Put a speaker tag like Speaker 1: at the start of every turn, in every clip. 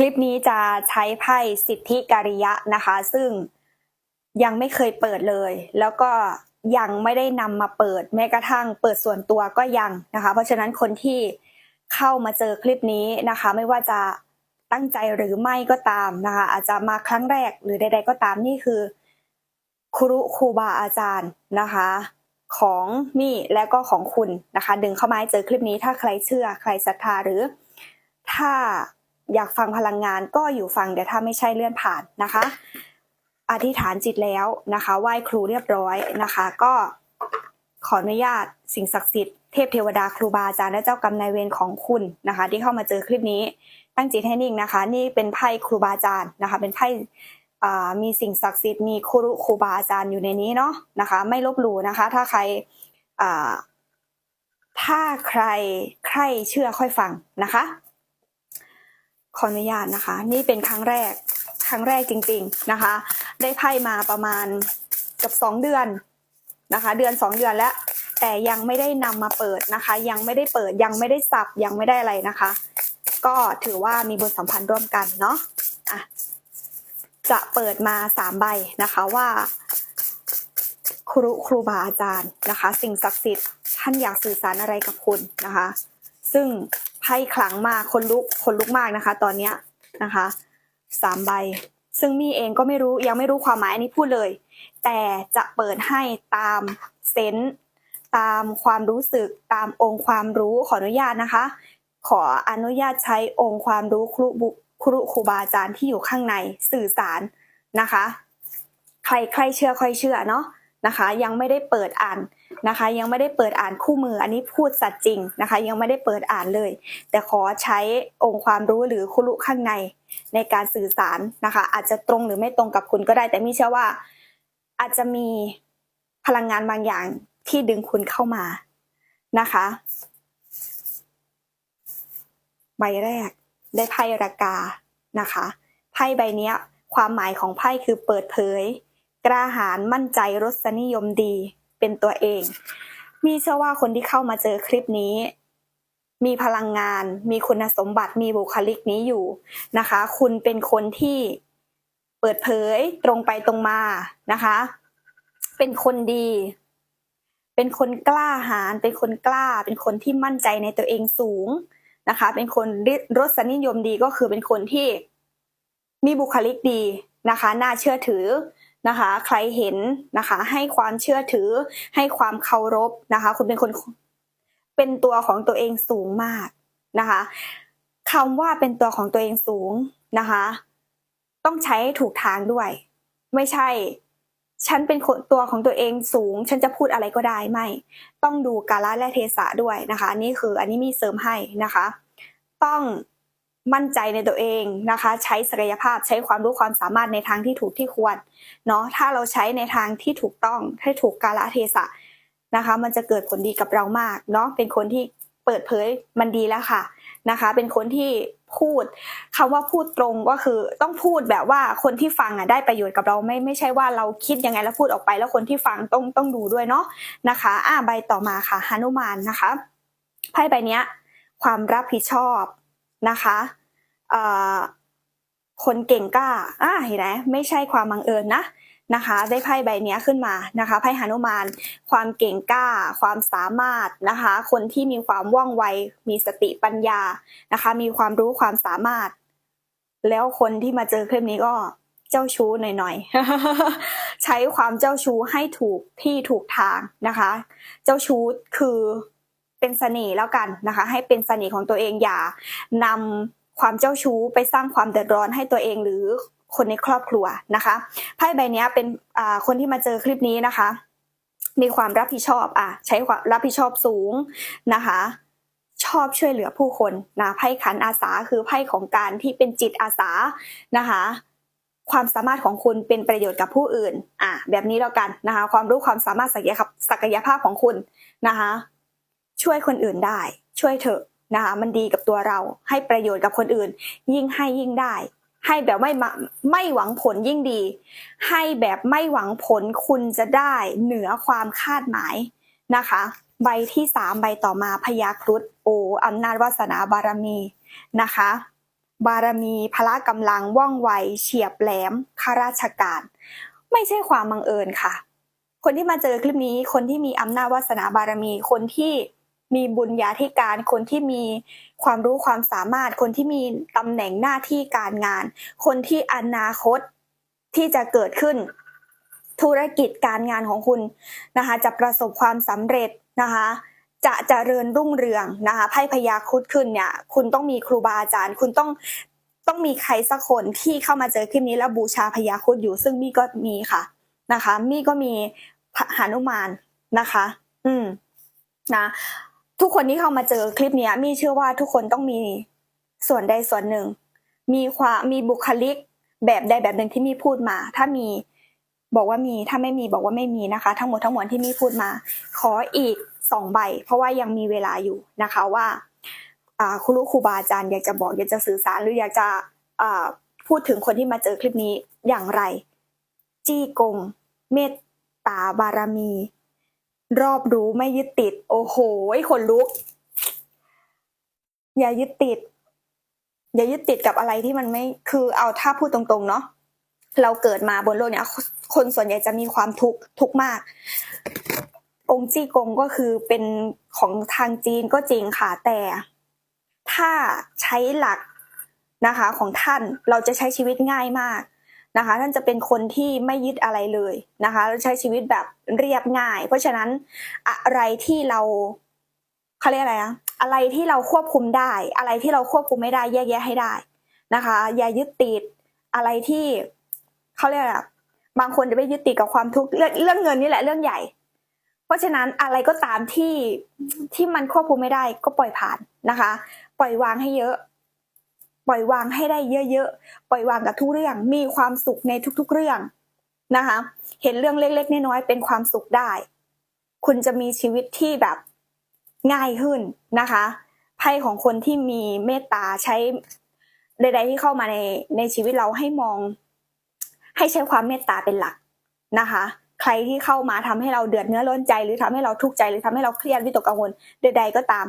Speaker 1: คลิปนี้จะใช้ไพ่สิทธิการิยะนะคะ ซึ่งยังไม่เคยเปิดเลย แล้วก็ยังไม่ได้นำมาเปิด แม้กระทั่งเปิดส่วนตัวก็ยังนะคะ เพราะฉะนั้นคนที่เข้ามาเจอคลิปนี้นะคะ ไม่ว่าจะตั้งใจหรือไม่ก็ตามนะคะ อาจจะมาครั้งแรกหรือใด ๆ ก็ตามนี่คือครูครูบาอาจารย์นะคะ ของมี่และก็ของคุณนะคะ ดึงเข้ามาให้เจอคลิปนี้ถ้าใครเชื่อใครศรัทธาหรือ ถ้า อยากฟังพลังงานก็อยู่ฟังแต่ถ้าไม่ใช่เลื่อนผ่านนะคะ อธิษฐานจิตแล้วนะคะไหว้ครูเรียบร้อยนะคะ ก็ขออนุญาตสิ่งศักดิ์สิทธิ์เทพเทวดาครูบาอาจารย์และเจ้ากรรมนายเวรของคุณนะคะ ที่เข้ามาเจอคลิปนี้ตั้งจิตให้นิ่งนะคะ นี่เป็นไพ่ครูบาอาจารย์นะคะ เป็นไพ่มีสิ่งศักดิ์สิทธิ์มีครูครูบาอาจารย์อยู่ในนี้เนาะนะคะ ไม่ลบหลู่นะคะ ถ้าใครถ้าใครใครเชื่อค่อยฟังนะคะ ขออนุญาตนะคะ นี่เป็นครั้งแรกครั้งแรกจริง ๆนะคะ ได้ไพ่มาประมาณกับสองเดือนนะคะ เดือนสองเดือนแล้ว แต่ยังไม่ได้นำมาเปิดนะคะ ยังไม่ได้เปิดยังไม่ได้สับยังไม่ได้อะไรนะคะ ก็ถือว่ามีบุญสัมพันธ์ร่วมกันเนาะอะจะเปิดมาสามใบนะคะว่า ครูครูบาอาจารย์นะคะ สิ่งศักดิ์สิทธิ์ท่านอยากสื่อสารอะไรกับคุณนะคะ ซึ่ง พ่ขลังมากคนลุกคนลุกมากนะคะ ตอนเนี้ยนะคะสามใบ ซึ่งมี่เองก็ไม่รู้ยังไม่รู้ความหมายอันนี้พูดเลย แต่จะเปิดให้ตามเซนส์ตามความรู้สึกตามองค์ความรู้ขออนุญาตนะคะ ขออนุญาตใช้องค์ความรู้ครูบุครูครูบาอาจารย์ที่อยู่ข้างในสื่อสารนะคะ ใครใครเชื่อค่อยเชื่อเนาะ นะคะ ยังไม่ได้เปิดอ่านนะคะ ยังไม่ได้เปิดอ่านคู่มือ อันนี้พูดสัตย์จริงนะคะ ยังไม่ได้เปิดอ่านเลย แต่ขอใช้องค์ความรู้หรือคุรุข้างในในการสื่อสารนะคะ อาจจะตรงหรือไม่ตรงกับคุณก็ได้ แต่มี่เชื่อว่าอาจจะมีพลังงานบางอย่างที่ดึงคุณเข้ามานะคะใบแรกได้ไพ่รากานะคะไพ่ใบนี้ความหมายของไพ่คือเปิดเผย กล้าหาญมั่นใจรสนิยมดี เป็นตัวเอง มีเชื่อว่าคนที่เข้ามาเจอคลิปนี้ มีพลังงาน มีคุณสมบัติมีบุคลิกนี้อยู่นะคะ คุณเป็นคนที่เปิดเผยตรงไปตรงมานะคะ เป็นคนดี เป็นคนกล้าหาญเป็นคนกล้า เป็นคนที่มั่นใจในตัวเองสูงนะคะ เป็นคนรสนิยมดีก็คือเป็นคนที่มีบุคลิกดีนะคะ น่าเชื่อถือ นะคะ ใครเห็นนะคะ ให้ความเชื่อถือ ให้ความเคารพนะคะ คุณเป็นคนเป็นตัวของตัวเองสูงมากนะคะคำว่าเป็นตัวของตัวเองสูงนะคะ ต้องใช้ถูกทางด้วย ไม่ใช่ ฉันเป็นคนตัวของตัวเองสูง ฉันจะพูดอะไรก็ได้ไม่ ต้องดูกาลและเทศะด้วยนะคะ นี่คืออันนี้มีเสริมให้นะคะ ต้อง มั่นใจในตัวเองนะคะ ใช้ศักยภาพใช้ความรู้ความสามารถในทางที่ถูกที่ควรเนาะถ้าเราใช้ในทางที่ถูกต้องให้ถูกกาลเทศะนะคะ มันจะเกิดผลดีกับเรามากเนาะเป็นคนที่เปิดเผยมันดีแล้วค่ะนะคะ เป็นคนที่พูดคำว่าพูดตรงก็คือต้องพูดแบบว่าคนที่ฟังอะได้ประโยชน์กับเราไม่ไม่ใช่ว่าเราคิดยังไงแล้วพูดออกไป แล้วคนที่ฟังต้องต้องดูด้วยเนาะนะคะอ่าใบต่อมาค่ะหนุมานนะคะไพ่ใบเนี้ยความรับผิดชอบ นะคะคนเก่งกล้าอ่าเห็นไหมไม่ใช่ความบังเอิญนะนะคะ ได้ไพ่ใบนี้ขึ้นมานะคะไพ่หานุมาน ความเก่งกล้า ความสามารถนะคะ คนที่มีความว่องไว มีสติปัญญานะคะ มีความรู้ความสามารถ แล้วคนที่มาเจอคลิปนี้ก็เจ้าชู้หน่อยๆ ใช้ความเจ้าชู้ให้ถูกที่ถูกทางนะคะ เจ้าชู้คือ เป็นเสน่ห์แล้วกันนะคะ ให้เป็นเสน่ห์ของตัวเองอย่านำความเจ้าชู้ไปสร้างความเดือดร้อนให้ตัวเองหรือคนในครอบครัวนะคะไพ่ใบนี้เป็นคนที่มาเจอคลิปนี้นะคะ มีความรับผิดชอบอะใช้ความรับผิดชอบสูงนะคะ ชอบช่วยเหลือผู้คนนะไพ่ขันอาสาคือไพ่ของการที่เป็นจิตอาสานะคะความสามารถของคุณเป็นประโยชน์กับผู้อื่น อะแบบนี้แล้วกันนะคะ ความรู้ความสามารถศักยภาพของคุณนะคะ ช่วยคนอื่นได้ ช่วยเถอะนะคะมันดีกับตัวเรา ให้ประโยชน์กับคนอื่น ยิ่งให้ยิ่งได้ ให้แบบไม่ไม่หวังผลยิ่งดี ให้แบบไม่หวังผลคุณจะได้เหนือความคาดหมายนะคะ ใบที่สามใบต่อมาพยาครุฑโออำนาจวาสนาบารมีนะคะ บารมีพละกำลังว่องไวเฉียบแหลมข้าราชการ ไม่ใช่ความบังเอิญค่ะ คนที่มาเจอคลิปนี้คนที่มีอำนาจวาสนาบารมีคนที่ มีบุญญาธิการ คนที่มีความรู้ความสามารถ คนที่มีตำแหน่งหน้าที่การงาน คนที่อนาคตที่จะเกิดขึ้น ธุรกิจการงานของคุณนะคะ จะประสบความสำเร็จนะคะจะเจริญรุ่งเรืองนะคะไพ่พยาคุดขึ้นเนี่ยคุณต้องมีครูบาอาจารย์ คุณต้องต้องมีใครสักคนที่เข้ามาเจอคลิปนี้แล้วบูชาพยาคุดอยู่ ซึ่งมี่ก็มีค่ะนะคะ มี่ก็มีหานุมานนะคะ อืมนะ ทุกคนที่เข้ามาเจอคลิปนี้มี่เชื่อว่าทุกคนต้องมีส่วนใดส่วนหนึ่ง มีความมีบุคลิกแบบใดแบบหนึ่งที่มี่พูดมา ถ้ามีบอกว่ามีถ้าไม่มีบอกว่าไม่มีนะคะ ทั้งหมดทั้งมวลที่มี่พูดมา ขออีกสองใบ เพราะว่ายังมีเวลาอยู่นะคะว่าครูรู้ครูบาอาจารย์อยากจะบอกอยากจะสื่อสารหรืออยากจะพูดถึงคนที่มาเจอคลิปนี้อย่างไร จี้กง เมตตาบารมี รอบรู้ไม่ยึดติด โอ้โหคนลุก อย่ายึดติด อย่ายึดติดกับอะไรที่มันไม่ คือเอาถ้าพูดตรงๆ เนาะเราเกิดมาบนโลกเนี้ยคนส่วนใหญ่จะมีความทุกข์ทุกมาก องค์จี้กงก็คือเป็นของทางจีนก็จริงค่ะแต่ถ้าใช้หลักนะคะ ของท่านเราจะใช้ชีวิตง่ายมาก นะคะ ท่านจะเป็นคนที่ไม่ยึดอะไรเลยนะคะใช้ชีวิตแบบเรียบง่าย เพราะฉะนั้นอะไรที่เราเขาเรียกอะไรอะอะไรที่เราควบคุมได้ อะไรที่เราควบคุมไม่ได้แยกแยะให้ได้นะคะ อย่ายึดติดอะไรที่เขาเรียกอะไรบางคนจะไปยึดติดกับความทุกข์เรื่องเรื่องเงินนี่แหละเรื่องใหญ่ เพราะฉะนั้นอะไรก็ตามที่ที่มันควบคุมไม่ได้ก็ปล่อยผ่านนะคะ ปล่อยวางให้เยอะ ปล่อยวางให้ได้เยอะๆ ปล่อยวางกับทุกเรื่อง มีความสุขในทุกๆเรื่องนะคะ เห็นเรื่องเล็กๆน้อยๆเป็นความสุขได้ คุณจะมีชีวิตที่แบบง่ายขึ้นนะคะไพ่ของคนที่มีเมตตาใช้ใดๆที่เข้ามาในในชีวิตเราให้มอง ให้ใช้ความเมตตาเป็นหลักนะคะ ใครที่เข้ามาทำให้เราเดือดเนื้อร้อนใจ หรือทำให้เราทุกข์ใจหรือทำให้เราเครียดวิตกกังวลใด ๆ ก็ตาม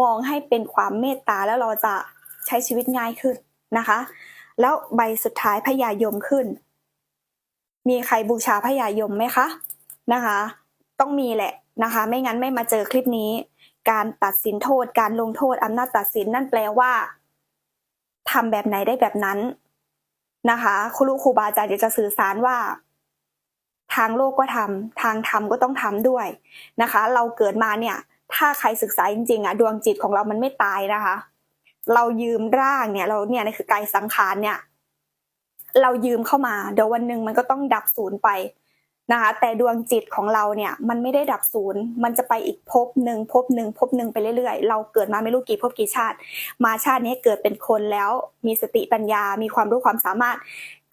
Speaker 1: มองให้เป็นความเมตตาแล้วเราจะ ใช้ชีวิตง่ายขึ้นนะคะ แล้วใบสุดท้ายพญายมขึ้น มีใครบูชาพญายมไหมคะนะคะ ต้องมีแหละนะคะ ไม่งั้นไม่มาเจอคลิปนี้ การตัดสินโทษ การลงโทษอำนาจตัดสินนั่นแปลว่าทำแบบไหนได้แบบนั้นนะคะครูครูบาอาจารย์จะสื่อสารว่า ทางโลกก็ทำทางธรรมก็ต้องทำด้วยนะคะ เราเกิดมาเนี่ย ถ้าใครศึกษาจริงๆอะดวงจิตของเรามันไม่ตายนะคะ เรายืมร่างเนี่ย เราเนี่ยคือกายสังขารเนี่ย เรายืมเข้ามา เดี๋ยววันหนึ่งมันก็ต้องดับศูนย์ไปนะคะแต่ดวงจิตของเราเนี่ย มันไม่ได้ดับศูนย์ มันจะไปอีกภพหนึ่งภพหนึ่งภพหนึ่งไปเรื่อยๆ เราเกิดมาไม่รู้กี่ภพกี่ชาติ มาชาตินี้เกิดเป็นคนแล้ว มีสติปัญญา มีความรู้ความสามารถ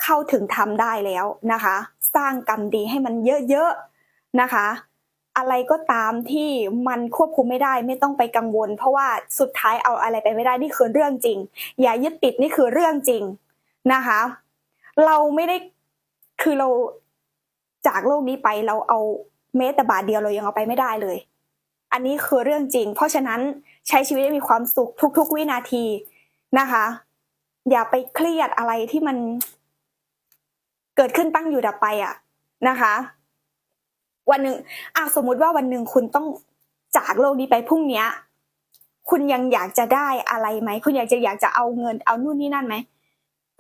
Speaker 1: เข้าถึงทำได้แล้วนะคะ สร้างกรรมดีให้มันเยอะๆนะคะ อะไรก็ตามที่มันควบคุมไม่ได้ไม่ต้องไปกังวล เพราะว่าสุดท้ายเอาอะไรไปไม่ได้นี่คือเรื่องจริง อย่ายึดติดนี่คือเรื่องจริงนะคะ เราไม่ได้คือเราจากโลกนี้ไปเราเอาเมตรบาทเดียวเรายังเอาไปไม่ได้เลย อันนี้คือเรื่องจริง เพราะฉะนั้นใช้ชีวิตให้มีความสุขทุก ๆ วินาทีนะคะ อย่าไปเครียดอะไรที่มันเกิดขึ้นตั้งอยู่ดับไปอะนะคะ วันหนึ่งอะสมมุติว่าวันหนึ่งคุณต้องจากโลกนี้ไปพรุ่งนี้คุณยังอยากจะได้อะไรไหม คุณอยากจะอยากจะเอาเงิน เอานู่นนี่นั่นไหม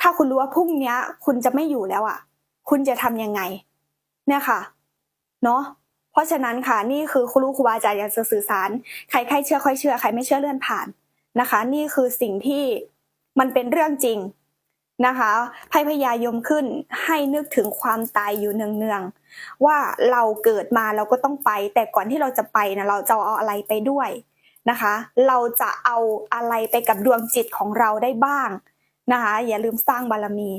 Speaker 1: ถ้าคุณรู้ว่าพรุ่งนี้คุณจะไม่อยู่แล้วอะ คุณจะทำยังไง เนี่ยค่ะ เนาะเพราะฉะนั้นค่ะ นี่คือครูครูบาอาจารย์อยากจะสื่อสาร ใครใครเชื่อค่อยเชื่อ ใครไม่เชื่อเลื่อนผ่านนะคะ นี่คือสิ่งที่มันเป็นเรื่องจริง นะคะไพพยายมขึ้นให้นึกถึงความตายอยู่เนืองๆว่าเราเกิดมาเราก็ต้องไป แต่ก่อนที่เราจะไปนะเราจะเอาอะไรไปด้วยนะคะ เราจะเอาอะไรไปกับดวงจิตของเราได้บ้างนะคะ อย่าลืมสร้างบารมี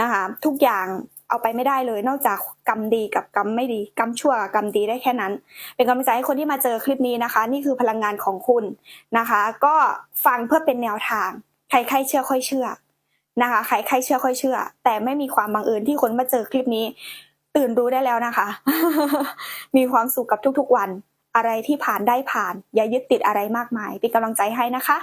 Speaker 1: นะคะ ทุกอย่างเอาไปไม่ได้เลยนอกจากกรรมดีกับกรรมไม่ดีกรรมชั่วกับกรรมดีได้แค่นั้น เป็นกำลังใจให้คนที่มาเจอคลิปนี้นะคะ นี่คือพลังงานของคุณนะคะ ก็ฟังเพื่อเป็นแนวทาง ใครใครเชื่อค่อยเชื่อ นะคะใครใครเชื่อค่อยเชื่อ แต่ไม่มีความบังเอิญที่คนมาเจอคลิปนี้ ตื่นรู้ได้แล้วนะคะ มีความสุขกับทุกๆวัน อะไรที่ผ่านได้ผ่าน อย่ายึดติดอะไรมากมายเป็นกำลังใจให้นะคะ